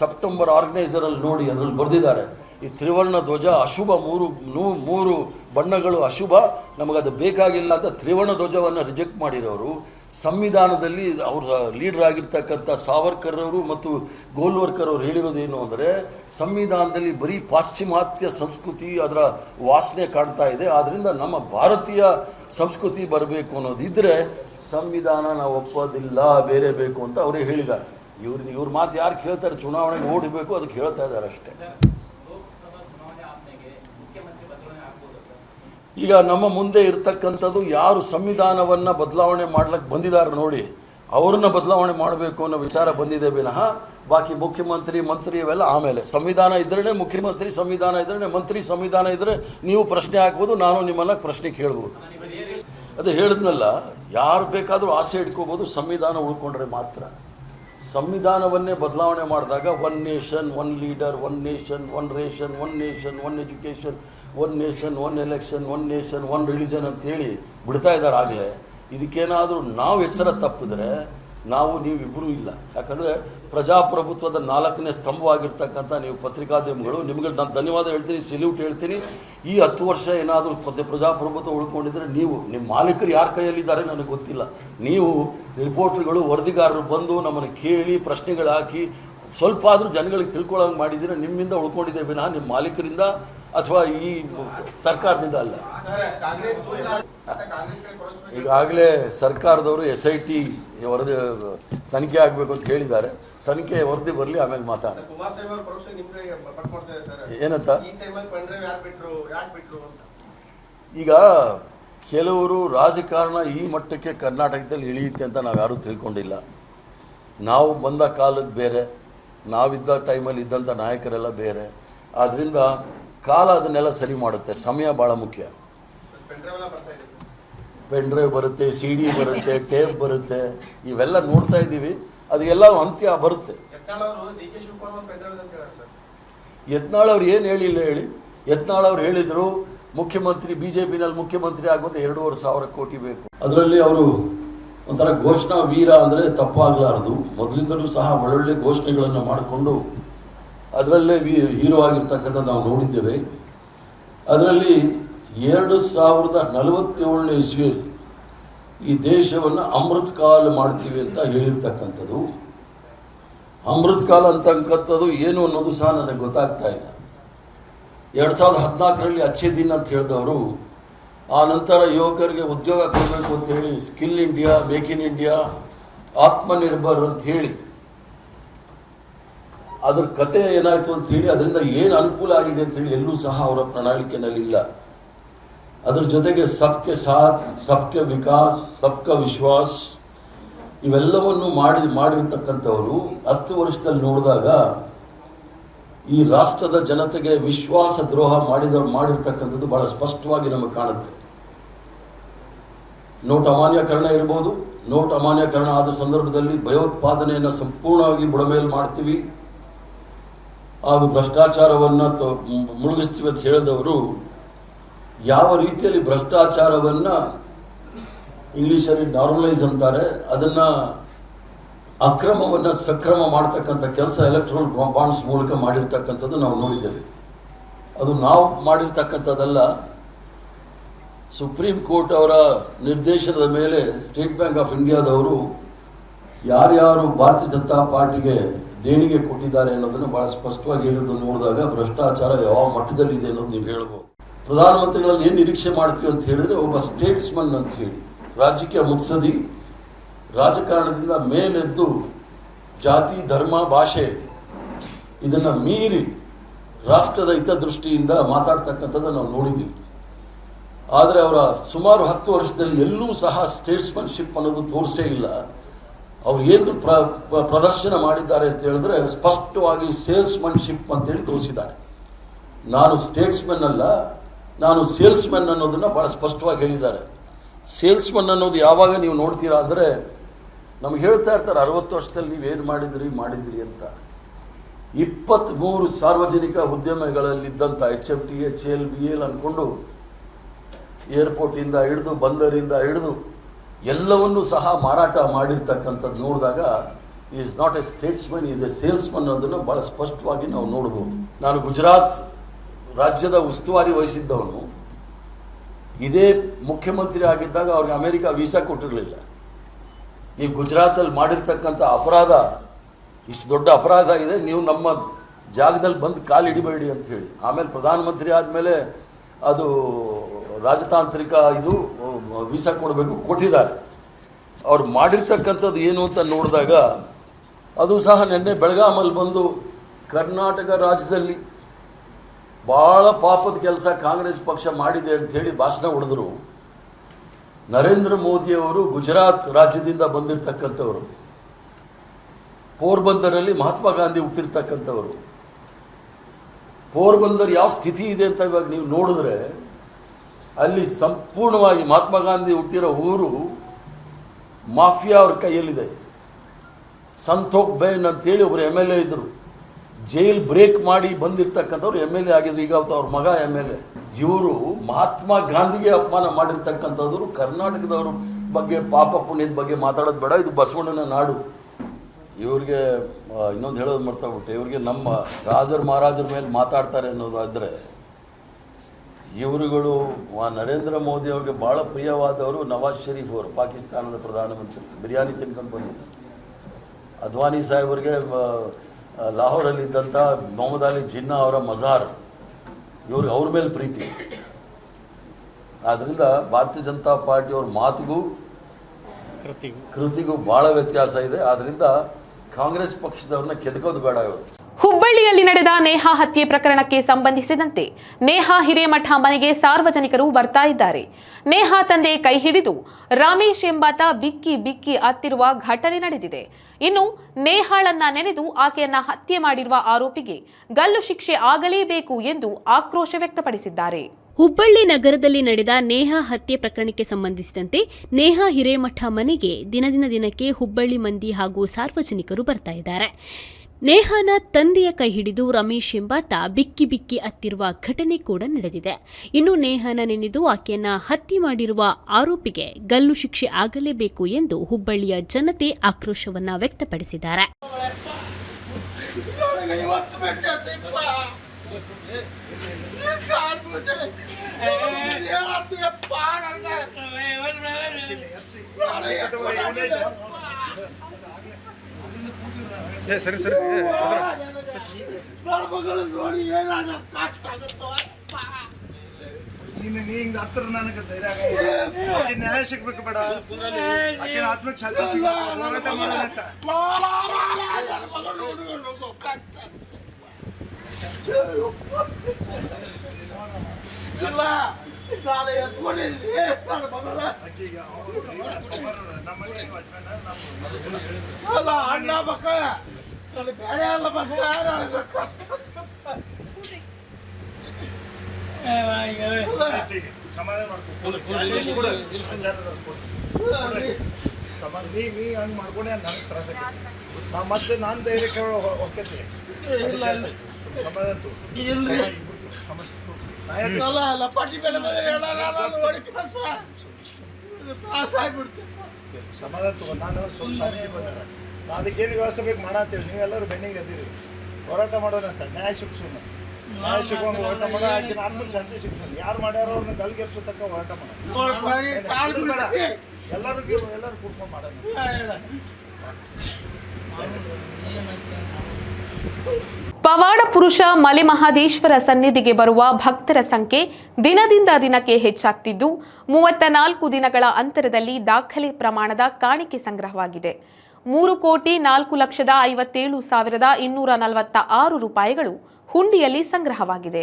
Speaker 5: ಸೆಪ್ಟೆಂಬರ್ ಆರ್ಗನೈಸರಲ್ಲಿ ನೋಡಿ ಅದರಲ್ಲಿ ಬರೆದಿದ್ದಾರೆ. ಈ ತ್ರಿವರ್ಣ ಧ್ವಜ ಅಶುಭ ಮೂರು, ನೂ- ಮೂರು ಬಣ್ಣಗಳು ಅಶುಭ. ನಮಗದು ಬೇಕಾಗಿಲ್ಲ ಅಂತ ತ್ರಿವರ್ಣ ಧ್ವಜವನ್ನು ರಿಜೆಕ್ಟ್ ಮಾಡಿರೋರು. ಸಂವಿಧಾನದಲ್ಲಿ ಅವ್ರ ಲೀಡರ್ ಆಗಿರ್ತಕ್ಕಂಥ ಸಾವರ್ಕರ್ ಅವರು ಮತ್ತು ಗೋಲ್ವರ್ಕರ್ ಅವರು ಹೇಳಿರೋದೇನು ಅಂದರೆ, ಸಂವಿಧಾನದಲ್ಲಿ ಬರೀ ಪಾಶ್ಚಿಮಾತ್ಯ ಸಂಸ್ಕೃತಿ ಅದರ ವಾಸನೆ ಕಾಣ್ತಾ ಇದೆ. ಆದ್ದರಿಂದ ನಮ್ಮ ಭಾರತೀಯ ಸಂಸ್ಕೃತಿ ಬರಬೇಕು ಅನ್ನೋದಿದ್ದರೆ ಸಂವಿಧಾನ ನಾವು ಒಪ್ಪೋದಿಲ್ಲ, ಬೇರೆ ಬೇಕು ಅಂತ ಅವರೇ ಹೇಳಿದ್ದಾರೆ. ಇವ್ರು, ಇವ್ರ ಮಾತು ಯಾರು ಕೇಳ್ತಾರೆ? ಚುನಾವಣೆಗೆ ಓಡಬೇಕು, ಅದಕ್ಕೆ ಹೇಳ್ತಾ ಇದ್ದಾರೆ ಅಷ್ಟೇ. ಈಗ ನಮ್ಮ ಮುಂದೆ ಇರ್ತಕ್ಕಂಥದ್ದು ಯಾರು ಸಂವಿಧಾನವನ್ನು ಬದಲಾವಣೆ ಮಾಡ್ಲಿಕ್ಕೆ ಬಂದಿದ್ದಾರೆ ನೋಡಿ, ಅವ್ರನ್ನ ಬದಲಾವಣೆ ಮಾಡಬೇಕು ಅನ್ನೋ ವಿಚಾರ ಬಂದಿದೆ ವಿನಃ, ಬಾಕಿ ಮುಖ್ಯಮಂತ್ರಿ, ಮಂತ್ರಿ ಇವೆಲ್ಲ ಆಮೇಲೆ. ಸಂವಿಧಾನ ಇದ್ರೇ ಮುಖ್ಯಮಂತ್ರಿ, ಸಂವಿಧಾನ ಇದ್ರೇ ಮಂತ್ರಿ, ಸಂವಿಧಾನ ಇದ್ರೆ ನೀವು ಪ್ರಶ್ನೆ ಹಾಕ್ಬೋದು, ನಾನು ನಿಮ್ಮನ್ನು ಪ್ರಶ್ನೆ ಕೇಳ್ಬೋದು. ಅದೇ ಹೇಳಿದ್ನಲ್ಲ, ಯಾರು ಬೇಕಾದರೂ ಆಸೆ ಇಟ್ಕೋಬೋದು, ಸಂವಿಧಾನ ಉಳ್ಕೊಂಡ್ರೆ ಮಾತ್ರ. ಸಂವಿಧಾನವನ್ನೇ ಬದಲಾವಣೆ ಮಾಡಿದಾಗ one nation, one leader, one nation, one ration, one nation, one education, one nation, one election, one nation, one religion ಅಂತೇಳಿ ಬಿಡ್ತಾ ಇದ್ದಾರೆ. ಆಗಲೇ ಇದಕ್ಕೇನಾದರೂ ನಾವು ಎಚ್ಚರ ತಪ್ಪಿದ್ರೆ ನಾವು ನೀವಿಬ್ಬರೂ ಇಲ್ಲ. ಯಾಕಂದರೆ ಪ್ರಜಾಪ್ರಭುತ್ವದ ನಾಲ್ಕನೇ ಸ್ತಂಭವಾಗಿರ್ತಕ್ಕಂಥ ನೀವು ಪತ್ರಿಕಾದ್ಯಮಗಳು ನಿಮಗೆ ನಾನು ಧನ್ಯವಾದ ಹೇಳ್ತೀನಿ, ಸೆಲ್ಯೂಟ್ ಹೇಳ್ತೀನಿ. ಈ ಹತ್ತು ವರ್ಷ ಏನಾದರೂ ಪ್ರಜಾಪ್ರಭುತ್ವ ಉಳ್ಕೊಂಡಿದ್ರೆ ನೀವು, ನಿಮ್ಮ ಮಾಲೀಕರು ಯಾರ ಕೈಯಲ್ಲಿದ್ದಾರೆ ನನಗೆ ಗೊತ್ತಿಲ್ಲ. ನೀವು ರಿಪೋರ್ಟ್ರುಗಳು ವರದಿಗಾರರು ಬಂದು ನಮ್ಮನ್ನು ಕೇಳಿ ಪ್ರಶ್ನೆಗಳು ಹಾಕಿ ಸ್ವಲ್ಪ ಆದರೂ ಜನಗಳಿಗೆ ತಿಳ್ಕೊಳ್ಳೋಂಗೆ ಮಾಡಿದ್ದೀರ, ನಿಮ್ಮಿಂದ ಉಳ್ಕೊಂಡಿದ್ದೇವೆ ವಿನಃ ನಿಮ್ಮ ಮಾಲೀಕರಿಂದ ಅಥವಾ ಈ ಸರ್ಕಾರದಿಂದ ಅಲ್ಲ. ಈಗಾಗಲೇ ಸರ್ಕಾರದವರು ಎಸ್ ಐ ಟಿ ವರದಿ, ತನಿಖೆ ಆಗಬೇಕು ಅಂತ ಹೇಳಿದ್ದಾರೆ. ತನಿಖೆ ವರದಿ ಬರಲಿ, ಆಮೇಲೆ ಮಾತಾಡ ಏನಂತ? ಈಗ ಕೆಲವರು ರಾಜಕಾರಣ ಈ ಮಟ್ಟಕ್ಕೆ ಕರ್ನಾಟಕದಲ್ಲಿ ಇಳಿಯುತ್ತೆ ಅಂತ ನಾವು ಯಾರೂ ತಿಳ್ಕೊಂಡಿಲ್ಲ. ನಾವು ಬಂದ ಕಾಲದ ಬೇರೆ, ನಾವಿದ್ದ ಟೈಮಲ್ಲಿ ಇದ್ದಂಥ ನಾಯಕರೆಲ್ಲ ಬೇರೆ. ಆದ್ದರಿಂದ ಕಾಲ ಅದನ್ನೆಲ್ಲ ಸರಿ ಮಾಡುತ್ತೆ. ಸಮಯ ಭಾಳ ಮುಖ್ಯ. ಪೆನ್ ಡ್ರೈವ್ ಬರುತ್ತೆ ಸಿ ಡಿ ಬರುತ್ತೆ ಟೇಪ್ ಬರುತ್ತೆ. ಇವೆಲ್ಲ ನೋಡ್ತಾ ಇದ್ದೀವಿ. ಅದೆಲ್ಲ ಅಂತ್ಯ ಬರುತ್ತೆ.
Speaker 6: ಯತ್ನಾಳ್ ಅವ್ರು
Speaker 5: ಏನು ಹೇಳಿಲ್ಲ ಹೇಳಿ. ಯತ್ನಾಳ್ ಅವ್ರು ಹೇಳಿದರು, ಮುಖ್ಯಮಂತ್ರಿ ಬಿ ಜೆ ಪಿನಲ್ಲಿ ಮುಖ್ಯಮಂತ್ರಿ ಆಗುವಂಥ ಎರಡೂವರೆ ಸಾವಿರ ಕೋಟಿ ಬೇಕು. ಅದರಲ್ಲಿ ಅವರು ಒಂಥರ ಘೋಷಣಾ ವೀರ ಅಂದರೆ ತಪ್ಪಾಗಲಾರದು. ಮೊದಲಿಂದಲೂ ಸಹ ಒಳ್ಳೊಳ್ಳೆ ಘೋಷಣೆಗಳನ್ನು ಮಾಡಿಕೊಂಡು ಅದರಲ್ಲೇ ಹೀರೋ ಆಗಿರ್ತಕ್ಕಂಥ ನಾವು ನೋಡಿದ್ದೇವೆ. ಅದರಲ್ಲಿ ಎರಡು ಸಾವಿರದ ನಲವತ್ತೇಳನೇ ಇಸ್ವಿಯಲ್ಲಿ ಈ ದೇಶವನ್ನು ಅಮೃತ್ ಕಾಲ ಮಾಡ್ತೀವಿ ಅಂತ ಹೇಳಿರ್ತಕ್ಕಂಥದ್ದು. ಅಮೃತ್ ಕಾಲ ಅಂತಕ್ಕಂಥದ್ದು ಏನು ಅನ್ನೋದು ಸಹ ನನಗೆ ಗೊತ್ತಾಗ್ತಾ ಇಲ್ಲ. ಎರಡು ಸಾವಿರದ ಹದಿನಾಲ್ಕರಲ್ಲಿ ಅಚ್ಚೆ ದಿನ ಅಂತ ಹೇಳಿದವರು, ಆ ನಂತರ ಯುವಕರಿಗೆ ಉದ್ಯೋಗ ಕೊಡಬೇಕು ಅಂತ ಹೇಳಿ skill India, make in India, Atmanirbhar ಅಂತ ಹೇಳಿ ಅದ್ರ ಕತೆ ಏನಾಯಿತು ಅಂತೇಳಿ ಅದರಿಂದ ಏನು ಅನುಕೂಲ ಆಗಿದೆ ಅಂತೇಳಿ ಎಲ್ಲೂ ಸಹ ಅವರ ಪ್ರಣಾಳಿಕೆಯಲ್ಲಿ ಇಲ್ಲ. ಅದ್ರ ಜೊತೆಗೆ ಸಬ್ಕೆ ಸಾಥ್, ಸಬ್ಕೆ ವಿಕಾಸ್, ಸಬ್ಕ ವಿಶ್ವಾಸ್ ಇವೆಲ್ಲವನ್ನು ಮಾಡಿ, ಮಾಡಿರ್ತಕ್ಕಂಥವರು ಹತ್ತು ವರ್ಷದಲ್ಲಿ ನೋಡಿದಾಗ ಈ ರಾಷ್ಟ್ರದ ಜನತೆಗೆ ವಿಶ್ವಾಸ ದ್ರೋಹ ಮಾಡಿದ, ಮಾಡಿರ್ತಕ್ಕಂಥದ್ದು ಬಹಳ ಸ್ಪಷ್ಟವಾಗಿ ನಮಗೆ ಕಾಣುತ್ತೆ. ನೋಟ್ ಅಮಾನ್ಯಕರಣ ಇರ್ಬೋದು, ನೋಟ್ ಅಮಾನ್ಯಕರಣ ಆದ ಸಂದರ್ಭದಲ್ಲಿ ಭಯೋತ್ಪಾದನೆಯನ್ನು ಸಂಪೂರ್ಣವಾಗಿ ಬುಡಮೇಲೆ ಮಾಡ್ತೀವಿ. ಹಾಗೂ ಭ್ರಷ್ಟಾಚಾರವನ್ನು ತ- ಮುಳುಗಿಸ್ತೀವಿ ಅಂತ ಹೇಳಿದವರು, ಯಾವ ರೀತಿಯಲ್ಲಿ ಭ್ರಷ್ಟಾಚಾರವನ್ನು ಇಂಗ್ಲೀಷಲ್ಲಿ ನಾರ್ಮಲೈಸ್ ಅಂತಾರೆ, ಅದನ್ನು ಅಕ್ರಮವನ್ನು ಸಕ್ರಮ ಮಾಡ್ತಕ್ಕಂಥ ಕೆಲಸ ಎಲೆಕ್ಟ್ರಾನಿಕ್ ಬಾಂಡ್ಸ್ ಮೂಲಕ ಮಾಡಿರ್ತಕ್ಕಂಥದ್ದು ನಾವು ನೋಡಿದ್ದೇವೆ. ಅದು ನಾವು ಮಾಡಿರ್ತಕ್ಕಂಥದ್ದಲ್ಲ, ಸುಪ್ರೀಂ ಕೋರ್ಟ್ ಅವರ ನಿರ್ದೇಶನದ ಮೇಲೆ ಸ್ಟೇಟ್ ಬ್ಯಾಂಕ್ ಆಫ್ ಇಂಡಿಯಾದವರು ಯಾರ್ಯಾರು ಭಾರತೀಯ ಜನತಾ ಪಾರ್ಟಿಗೆ ದೇಣಿಗೆ ಕೊಟ್ಟಿದ್ದಾರೆ ಅನ್ನೋದನ್ನು ಭಾಳ ಸ್ಪಷ್ಟವಾಗಿ ಹೇಳಿದ್ದು ನೋಡಿದಾಗ ಭ್ರಷ್ಟಾಚಾರ ಯಾವ ಮಟ್ಟದಲ್ಲಿದೆ ಅನ್ನೋದು ನೀವು ಹೇಳ್ಬೋದು. ಪ್ರಧಾನಮಂತ್ರಿಗಳಲ್ಲಿ ಏನು ನಿರೀಕ್ಷೆ ಮಾಡ್ತೀವಿ ಅಂತ ಹೇಳಿದ್ರೆ ಒಬ್ಬ ಸ್ಟೇಟ್ಸ್ಮನ್ ಅಂತ ಹೇಳಿ, ರಾಜಕೀಯ ಮುತ್ಸದಿ ರಾಜಕಾರಣದಿಂದ ಮೇಲೆದ್ದು ಜಾತಿ, ಧರ್ಮ, ಭಾಷೆ, ಇದನ್ನು ಮೀರಿ ರಾಷ್ಟ್ರದ ಹಿತದೃಷ್ಟಿಯಿಂದ ಮಾತಾಡ್ತಕ್ಕಂಥದ್ದು ನಾವು ನೋಡಿದ್ದೀವಿ. ಆದರೆ ಅವರ ಸುಮಾರು ಹತ್ತು ವರ್ಷದಲ್ಲಿ ಎಲ್ಲೂ ಸಹ ಸ್ಟೇಟ್ಸ್ಮನ್ಶಿಪ್ ಅನ್ನೋದು ತೋರಿಸೇ ಇಲ್ಲ. ಅವ್ರು ಏನು ಪ್ರ ಪ್ರ- ಪ್ರದರ್ಶನ ಮಾಡಿದ್ದಾರೆ ಅಂತ ಹೇಳಿದ್ರೆ ಸ್ಪಷ್ಟವಾಗಿ ಸೇಲ್ಸ್ಮನ್ಶಿಪ್ ಅಂತೇಳಿ ತೋರಿಸಿದ್ದಾರೆ. ನಾನು ಸ್ಟೇಟ್ಸ್ಮನ್ ಅಲ್ಲ, ನಾನು ಸೇಲ್ಸ್ಮನ್ ಅನ್ನೋದನ್ನು ಭಾಳ ಸ್ಪಷ್ಟವಾಗಿ ಹೇಳಿದ್ದಾರೆ. ಸೇಲ್ಸ್ಮನ್ ಅನ್ನೋದು ಯಾವಾಗ ನೀವು ನೋಡ್ತೀರಾ ಅಂದರೆ, ನಮ್ಗೆ ಹೇಳ್ತಾ ಇರ್ತಾರೆ, ಅರವತ್ತು ವರ್ಷದಲ್ಲಿ ನೀವೇನು ಮಾಡಿದ್ರಿ ಮಾಡಿದ್ರಿ ಅಂತ. ಇಪ್ಪತ್ತ್ಮೂರು ಸಾರ್ವಜನಿಕ ಉದ್ಯಮಗಳಲ್ಲಿದ್ದಂಥ H F T H L B L ಅಂದ್ಕೊಂಡು ಏರ್ಪೋರ್ಟಿಂದ ಹಿಡಿದು, ಬಂದರಿಂದ ಹಿಡಿದು ಎಲ್ಲವನ್ನೂ ಸಹ ಮಾರಾಟ ಮಾಡಿರ್ತಕ್ಕಂಥದ್ದು ನೋಡಿದಾಗ is not a statesman is a salesman ಅನ್ನೋದನ್ನು ಭಾಳ ಸ್ಪಷ್ಟವಾಗಿ ನಾವು ನೋಡ್ಬೋದು. ನಾನು ಗುಜರಾತ್ ರಾಜ್ಯದ ಉಸ್ತುವಾರಿ ವಹಿಸಿದ್ದವನು. ಇದೇ ಮುಖ್ಯಮಂತ್ರಿ ಆಗಿದ್ದಾಗ ಅವ್ರಿಗೆ ಅಮೇರಿಕಾ ವೀಸಾ ಕೊಟ್ಟಿರಲಿಲ್ಲ. ನೀವು ಗುಜರಾತಲ್ಲಿ ಮಾಡಿರ್ತಕ್ಕಂಥ ಅಪರಾಧ, ಇಷ್ಟು ದೊಡ್ಡ ಅಪರಾಧ ಇದೆ, ನೀವು ನಮ್ಮ ಜಾಗದಲ್ಲಿ ಬಂದು ಕಾಲು ಹಿಡಿಬೇಡಿ ಅಂತ ಹೇಳಿ. ಆಮೇಲೆ ಪ್ರಧಾನಮಂತ್ರಿ ಆದಮೇಲೆ ಅದು ರಾಜತಾಂತ್ರಿಕ ಇದು ವೀಸಾ ಕೊಡಬೇಕು, ಕೊಟ್ಟಿದ್ದಾರೆ. ಅವ್ರು ಮಾಡಿರ್ತಕ್ಕಂಥದ್ದು ಏನು ಅಂತ ನೋಡಿದಾಗ, ಅದು ಸಹ ನಿನ್ನೆ ಬೆಳಗಾಮಲ್ಲಿ ಬಂದು ಕರ್ನಾಟಕ ರಾಜ್ಯದಲ್ಲಿ ಭಾಳ ಪಾಪದ ಕೆಲಸ ಕಾಂಗ್ರೆಸ್ ಪಕ್ಷ ಮಾಡಿದೆ ಅಂಥೇಳಿ ಭಾಷಣ ಹೊಡೆದ್ರು. ನರೇಂದ್ರ ಮೋದಿಯವರು ಗುಜರಾತ್ ರಾಜ್ಯದಿಂದ ಬಂದಿರತಕ್ಕಂಥವರು. ಪೋರ್ಬಂದರಲ್ಲಿ ಮಹಾತ್ಮ ಗಾಂಧಿ ಹುಟ್ಟಿರ್ತಕ್ಕಂಥವರು. ಪೋರ್ಬಂದರ್ ಯಾವ ಸ್ಥಿತಿ ಇದೆ ಅಂತ ಇವಾಗ ನೀವು ನೋಡಿದ್ರೆ ಅಲ್ಲಿ ಸಂಪೂರ್ಣವಾಗಿ ಮಹಾತ್ಮ ಗಾಂಧಿ ಹುಟ್ಟಿರೋ ಊರು ಮಾಫಿಯಾ ಅವ್ರ ಕೈಯಲ್ಲಿದೆ. ಸಂತೋಕ್ ಬೇನ್ ಅಂತೇಳಿ ಒಬ್ಬರು ಎಂ ಎಲ್ ಎ ಇದ್ದರು ಜೈಲ್ ಬ್ರೇಕ್ ಮಾಡಿ ಬಂದಿರ್ತಕ್ಕಂಥವ್ರು ಎಂ ಎಲ್ ಎ ಆಗಿದ್ರು. ಈಗ ಅವತ್ತು ಅವ್ರ ಮಗ ಎಂ ಎಲ್ ಎ ಇವರು ಮಹಾತ್ಮ ಗಾಂಧಿಗೆ ಅಪಮಾನ ಮಾಡಿರ್ತಕ್ಕಂಥದ್ರು ಕರ್ನಾಟಕದವ್ರ ಬಗ್ಗೆ, ಪಾಪ ಪುಣ್ಯದ ಬಗ್ಗೆ ಮಾತಾಡೋದು ಬೇಡ. ಇದು ಬಸವಣ್ಣನ ನಾಡು. ಇವ್ರಿಗೆ ಇನ್ನೊಂದು ಹೇಳೋದು ಮರ್ತಾಗ್ಬಿಟ್ಟೆ. ಇವ್ರಿಗೆ ನಮ್ಮ ರಾಜರ, ಮಹಾರಾಜರ ಮೇಲೆ ಮಾತಾಡ್ತಾರೆ ಅನ್ನೋದಾದರೆ ಇವರುಗಳು ನರೇಂದ್ರ ಮೋದಿ ಅವ್ರಿಗೆ ಭಾಳ ಪ್ರಿಯವಾದವರು ನವಾಜ್ ಶರೀಫ್ ಅವರು ಪಾಕಿಸ್ತಾನದ ಪ್ರಧಾನಮಂತ್ರಿ. ಬಿರಿಯಾನಿ ತಿನ್ಕೊಂಡು ಬಂದಿದ್ದಾರೆ ಅದ್ವಾನಿ ಸಾಹೇಬರಿಗೆ ಲಾಹೋರಲ್ಲಿದ್ದಂಥ ಮೊಹಮ್ಮದ್ ಅಲಿ ಜಿನ್ನಾ ಅವರ ಮಜಾರ್ ಇವ್ರಿಗೆ ಅವ್ರ ಮೇಲೆ ಪ್ರೀತಿ. ಆದ್ದರಿಂದ ಭಾರತೀಯ ಜನತಾ ಪಾರ್ಟಿಯವ್ರ ಮಾತಿಗೂ
Speaker 3: ಕೃತಿಗೂ.
Speaker 5: ಕೃತಿಗೂ ಭಾಳ ವ್ಯತ್ಯಾಸ ಇದೆ. ಆದ್ದರಿಂದ ಕಾಂಗ್ರೆಸ್ ಪಕ್ಷದವ್ರನ್ನ ಕೆದಕೋದು ಬೇಡ ಇವರು.
Speaker 1: ಹುಬ್ಬಳ್ಳಿಯಲ್ಲಿ ನಡೆದ ನೇಹಾ ಹತ್ಯೆ ಪ್ರಕರಣಕ್ಕೆ ಸಂಬಂಧಿಸಿದಂತೆ ನೇಹಾ ಹಿರೇಮಠ ಮನೆಗೆ ಸಾರ್ವಜನಿಕರು ಬರ್ತಾ ಇದ್ದಾರೆ. ನೇಹಾ ತಂದೆ ಕೈ ಹಿಡಿದು ರಾಮೇಶ್ ಎಂಬಾತ ಬಿಕ್ಕಿ ಬಿಕ್ಕಿ ಅತ್ತಿರುವ ಘಟನೆ ನಡೆದಿದೆ. ಇನ್ನು ನೇಹಾಳನ್ನ ನೆನೆದು ಆಕೆಯನ್ನ ಹತ್ಯೆ ಮಾಡಿರುವ ಆರೋಪಿಗೆ ಗಲ್ಲು ಶಿಕ್ಷೆ ಆಗಲೇಬೇಕು ಎಂದು ಆಕ್ರೋಶ ವ್ಯಕ್ತಪಡಿಸಿದ್ದಾರೆ.
Speaker 7: ಹುಬ್ಬಳ್ಳಿ ನಗರದಲ್ಲಿ ನಡೆದ ನೇಹಾ ಹತ್ಯೆ ಪ್ರಕರಣಕ್ಕೆ ಸಂಬಂಧಿಸಿದಂತೆ ನೇಹಾ ಹಿರೇಮಠ ಮನೆಗೆ ದಿನದಿನ ದಿನಕ್ಕೆ ಹುಬ್ಬಳ್ಳಿ ಮಂದಿ ಹಾಗೂ ಸಾರ್ವಜನಿಕರು ಬರ್ತಾ ಇದ್ದಾರೆ. ನೇಹಾನ ತಂದೆಯ ಕೈ ಹಿಡಿದು ರಮೇಶ್ ಎಂಬಾತ ಬಿಕ್ಕಿ ಬಿಕ್ಕಿ ಅತ್ತಿರುವ ಘಟನೆ ಕೂಡ ನಡೆದಿದೆ ಇನ್ನು ನೇಹಾನ ನೆನೆದು ಆಕೆಯನ್ನ ಹತ್ಯೆ ಮಾಡಿರುವ ಆರೋಪಿಗೆ ಗಲ್ಲು ಶಿಕ್ಷೆ ಆಗಲೇಬೇಕು ಎಂದು ಹುಬ್ಬಳ್ಳಿಯ ಜನತೆ ಆಕ್ರೋಶವನ್ನ ವ್ಯಕ್ತಪಡಿಸಿದ್ದಾರೆ
Speaker 8: ನೀನು ನೀ ಹಿಂಗ ಹತ್ರ ನನಗೆ ಧೈರ್ಯ ಆಗಲ್ಲ. ಆಕೆ ನ್ಯಾಯ ಸಿಗ್ಬೇಕು ಬೇಡ ಆಕೆ ಆತ್ಮಕ್ಕೆ ಶಾಂತಿ ಸಿಗ್ಬೇಕು ಹೋರಾಟ ಮಾಡೋದಂತ ಆಕೆಗೆ ಅವ್ರು ನಮ್ಮ ಮನೆ ನಮ್ಮ
Speaker 6: ಅಣ್ಣ ಮಕ್ಕ ನನಗೆ ಬೇರೆ ಅಲ್ಲ
Speaker 8: ನೀ ನೀ ಹಂಗೆ ಮಾಡ್ಕೊಂಡೆ ನನಗೆ ತ್ರಾಸ ನಾ ಮತ್ತೆ ನಾನು ಧೈರ್ಯ ಕೇಳೋ
Speaker 6: ಇಲ್ಲ ಇಲ್ಲ
Speaker 8: ಸಮಾಧಾನ.
Speaker 6: ಇಲ್ರಿ ಅಲ್ಲ ಅಲ್ಲ ಪಟ್ಟಿ ಮೇಲೆ ನೋಡಿ ಕೆಲಸ ತ್ರಾಸ ಆಗ್ಬಿಡ್ತು
Speaker 8: ಸಮಾಧಾನ ನಾನು ಸ್ವಲ್ಪ ಸಮಯ ಬಂದಾರ ನಾ ಅದಕ್ಕೇನು ವ್ಯವಸ್ಥೆ ಬೇಕು ಮಾಡತ್ತೀವಿ ನೀವೆಲ್ಲರೂ ಬೆನ್ನಿಗೆ ಎದ್ದೀರಿ. ಹೋರಾಟ ಮಾಡೋದಂತ ನ್ಯಾಯ ಶಿಕ್ಷಣ ನ್ಯಾಯ ಶಿಕ್ಷಣ ಹೋರಾಟ ಮಾಡೋ. ಆಕಿನ ನಾಲ್ಕು ಶಾಂತಿ ಶಿಕ್ಷಣ ಯಾರು ಮಾಡ್ಯಾರೋ ಅವ್ರನ್ನ ಗಲ್ಗೆಪ್ಸೋ ತಕ್ಕ ಹೋರಾಟ
Speaker 6: ಮಾಡೋದು
Speaker 8: ಎಲ್ಲರಿಗೂ ಎಲ್ಲರೂ ಕೂತ್ಕೊಂಡು ಮಾಡೋಣ.
Speaker 1: ಪವಾಡ ಪುರುಷ ಮಲೆಮಹದೇಶ್ವರ ಸನ್ನಿಧಿಗೆ ಬರುವ ಭಕ್ತರ ಸಂಖ್ಯೆ ದಿನದಿಂದ ದಿನಕ್ಕೆ ಹೆಚ್ಚಾಗ್ತಿದ್ದು ಮೂವತ್ತ ನಾಲ್ಕು ದಿನಗಳ ಅಂತರದಲ್ಲಿ ದಾಖಲೆ ಪ್ರಮಾಣದ ಕಾಣಿಕೆ ಸಂಗ್ರಹವಾಗಿದೆ. ಮೂರು ಕೋಟಿ ನಾಲ್ಕು ಲಕ್ಷದ ಐವತ್ತೇಳು ಸಾವಿರದ ಇನ್ನೂರ ನಲವತ್ತ ಆರು ರೂಪಾಯಿಗಳು ಹುಂಡಿಯಲ್ಲಿ ಸಂಗ್ರಹವಾಗಿದೆ.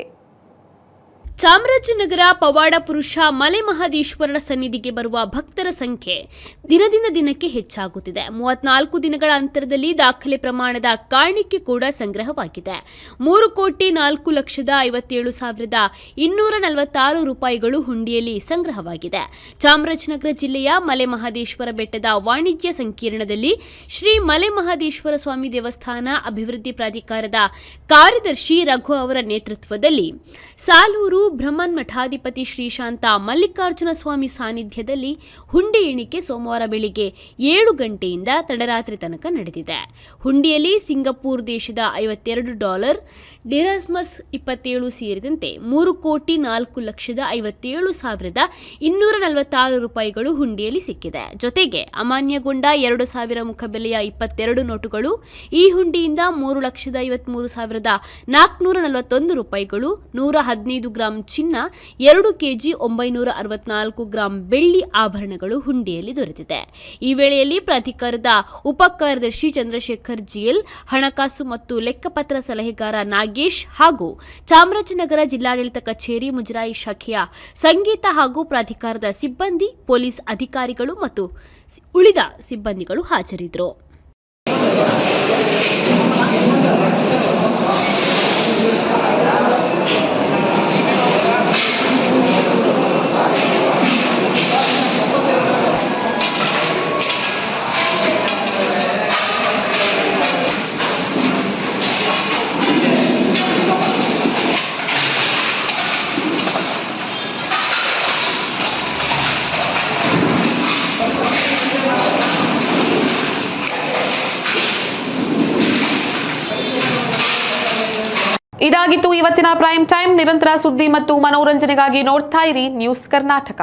Speaker 7: ಚಾಮರಾಜನಗರ ಪವಾಡ ಪುರುಷ ಮಲೆ ಮಹದೇಶ್ವರನ ಸನ್ನಿಧಿಗೆ ಬರುವ ಭಕ್ತರ ಸಂಖ್ಯೆ ದಿನದಿಂದ ದಿನಕ್ಕೆ ಹೆಚ್ಚಾಗುತ್ತಿದೆ. ಮೂವತ್ನಾಲ್ಕು ದಿನಗಳ ಅಂತರದಲ್ಲಿ ದಾಖಲೆ ಪ್ರಮಾಣದ ಕಾಣಿಕೆ ಕೂಡ ಸಂಗ್ರಹವಾಗಿದೆ. ಮೂರು ಕೋಟಿ ನಾಲ್ಕು ಲಕ್ಷದ ಐವತ್ತೇಳು ಸಾವಿರದ ಇನ್ನೂರ ನಲವತ್ತಾರು ರೂಪಾಯಿಗಳು ಹುಂಡಿಯಲ್ಲಿ ಸಂಗ್ರಹವಾಗಿದೆ. ಚಾಮರಾಜನಗರ ಜಿಲ್ಲೆಯ ಮಲೆ ಮಹದೇಶ್ವರ ಬೆಟ್ಟದ ವಾಣಿಜ್ಯ ಸಂಕೀರ್ಣದಲ್ಲಿ ಶ್ರೀ ಮಲೆ ಮಹದೇಶ್ವರ ಸ್ವಾಮಿ ದೇವಸ್ಥಾನ ಅಭಿವೃದ್ಧಿ ಪ್ರಾಧಿಕಾರದ ಕಾರ್ಯದರ್ಶಿ ರಘು ಅವರ ನೇತೃತ್ವದಲ್ಲಿ ಸಾಲೂರು ಬ್ರಹ್ಮನ್ ಮಠಾಧಿಪತಿ ಶ್ರೀಶಾಂತ ಮಲ್ಲಿಕಾರ್ಜುನ ಸ್ವಾಮಿ ಸಾನ್ನಿಧ್ಯದಲ್ಲಿ ಹುಂಡಿ ಎಣಿಕೆ ಸೋಮವಾರ ಬೆಳಿಗ್ಗೆ ಏಳು ಗಂಟೆಯಿಂದ ತಡರಾತ್ರಿ ತನಕ ನಡೆದಿದೆ. ಹುಂಡಿಯಲ್ಲಿ ಸಿಂಗಪೂರ್ ದೇಶದ ಐವತ್ತೆರಡು ಡಾಲರ್, ಡಿರಾಸ್ಮಸ್ ಇಪ್ಪತ್ತೇಳು ಸೇರಿದಂತೆ ಮೂರು ಕೋಟಿ ನಾಲ್ಕು ಲಕ್ಷದ ಐವತ್ತೇಳು ಸಾವಿರದ ಇನ್ನೂರ ನಲವತ್ತಾರು ರೂಪಾಯಿಗಳು ಹುಂಡಿಯಲ್ಲಿ ಸಿಕ್ಕಿದೆ. ಜೊತೆಗೆ ಅಮಾನ್ಯಗೊಂಡ ಎರಡು ಸಾವಿರ ಮುಖಬೆಲೆಯ ಇಪ್ಪತ್ತೆರಡು ನೋಟುಗಳು, ಈ ಹುಂಡಿಯಿಂದ ಮೂರು ಲಕ್ಷದ ಐವತ್ಮೂರು ಸಾವಿರದ ನಾಲ್ಕುನೂರ ನಲವತ್ತೊಂದು ರೂಪಾಯಿಗಳು, ನೂರ ಹದಿನೈದು ಗ್ರಾಂ ಚಿನ್ನ ಎರಡು ಕೆಜಿ ಒಂಬೈನೂರ ಅರವತ್ನಾಲ್ಕು ಗ್ರಾಂ ಬೆಳ್ಳಿ ಆಭರಣಗಳು ಹುಂಡಿಯಲ್ಲಿ ದೊರೆತಿದೆ. ಈ ವೇಳೆಯಲ್ಲಿ ಪ್ರಾಧಿಕಾರದ ಉಪ ಕಾರ್ಯದರ್ಶಿ ಚಂದ್ರಶೇಖರ್ ಜಿಎಲ್ ಹಣಕಾಸು ಮತ್ತು ಲೆಕ್ಕಪತ್ರ ಸಲಹೆಗಾರ ನಾಗೇಶ್ ಹಾಗೂ ಚಾಮರಾಜನಗರ ಜಿಲ್ಲಾಡಳಿತ ಕಚೇರಿ ಮುಜರಾಯಿ ಶಾಖೆಯ ಸಂಗೀತ ಹಾಗೂ ಪ್ರಾಧಿಕಾರದ ಸಿಬ್ಬಂದಿ, ಪೊಲೀಸ್ ಅಧಿಕಾರಿಗಳು ಮತ್ತು ಉಳಿದ ಸಿಬ್ಬಂದಿಗಳು ಹಾಜರಿದ್ದರು.
Speaker 1: ಇದಾಗಿತ್ತು ಇವತ್ತಿನ ಪ್ರೈಮ್ ಟೈಮ್. ನಿರಂತರ ಸುದ್ದಿ ಮತ್ತು ಮನೋರಂಜನೆಗಾಗಿ ನೋಡ್ತಾ ಇರಿ ನ್ಯೂಸ್ ಕರ್ನಾಟಕ.